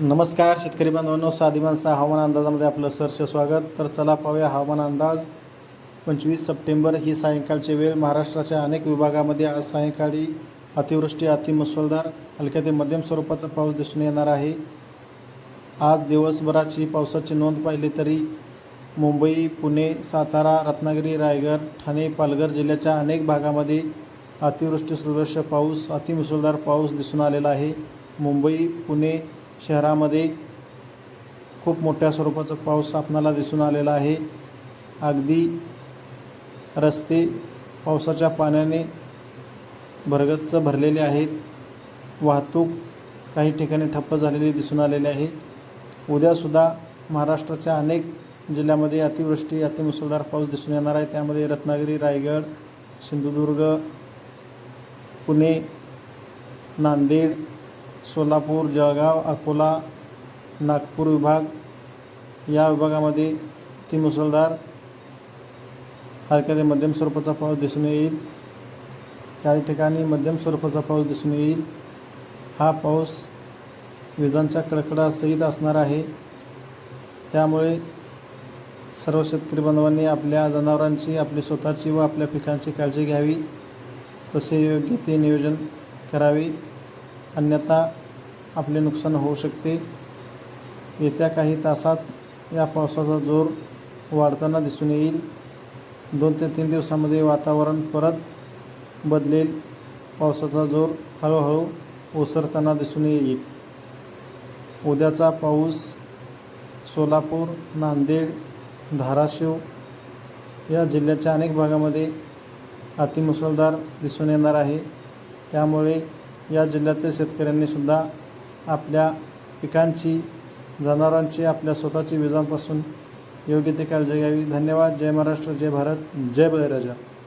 नमस्कार शेतकरी बांधवांनो साधी माणसं हवामान अंदाजामध्ये आपलं सरसे स्वागत. तर चला पाहूया हवामान अंदाज. पंचवीस सप्टेंबर ही सायंकाळची वेळ. महाराष्ट्राच्या अनेक विभागामध्ये आज सायंकाळी अतिवृष्टी अतिमुसळधार हलक्या ते मध्यम स्वरूपाचा पाऊस दिसून येणार आहे. आज दिवसभराची पावसाची नोंद पाहिली तरी मुंबई पुणे सातारा रत्नागिरी रायगड ठाणे पालघर जिल्ह्याच्या अनेक भागामध्ये अतिवृष्टी सदृश्य पाऊस अतिमुसळधार पाऊस दिसून आलेला आहे. मुंबई पुणे शहरामध्ये खूप मोठ्या स्वरूपाचा पाऊस आपणाला दिसून आलेला आहे. अगदी रस्ते पावसाच्या पाण्याने भरगच्च भरलेले आहेत. वाहतूक काही ठिकाणी ठप्प झालेली दिसून आलेली आहे. उद्यासुद्धा महाराष्ट्राच्या अनेक जिल्ह्यामध्ये अतिवृष्टी अतिमुसळधार पाऊस दिसून येणार आहे. त्यामध्ये रत्नागिरी रायगड सिंधुदुर्ग पुणे नांदेड सोलापूर जळगाव अकोला नागपूर विभाग. या विभागामध्ये ती मुसळधार हलक्या ते मध्यम स्वरूपाचा पाऊस दिसून येईल. काही ठिकाणी मध्यम स्वरूपाचा पाऊस दिसून येईल. हा पाऊस विजांच्या कडकडासहित असणार आहे. त्यामुळे सर्व शेतकरी बांधवांनी आपल्या जनावरांची आपली स्वतःची व आपल्या पिकांची काळजी घ्यावी. तसे योग्य ते नियोजन करावे. अन्यथा आपले नुकसान होऊ शकते. येत्या काही तासात या पावसाचा जोर वाढताना दिसून येईल. दोन ते तीन दिवसामध्ये वातावरण परत बदलेल. पावसाचा जोर हळूहळू ओसरताना दिसून येईल. उद्याचा पाऊस सोलापूर नांदेड धाराशिव या जिल्ह्याच्या अनेक भागामध्ये अतिमुसळधार दिसून येणार आहे. त्यामुळे या जिल्ह्यातील शेतकऱ्यांनी सुद्धा आपल्या पिकांची जनावरांची आपल्या स्वतःची विजांपासून योग्य ती काळजी घ्यावी. धन्यवाद. जय महाराष्ट्र जय भारत जय बळीराजा.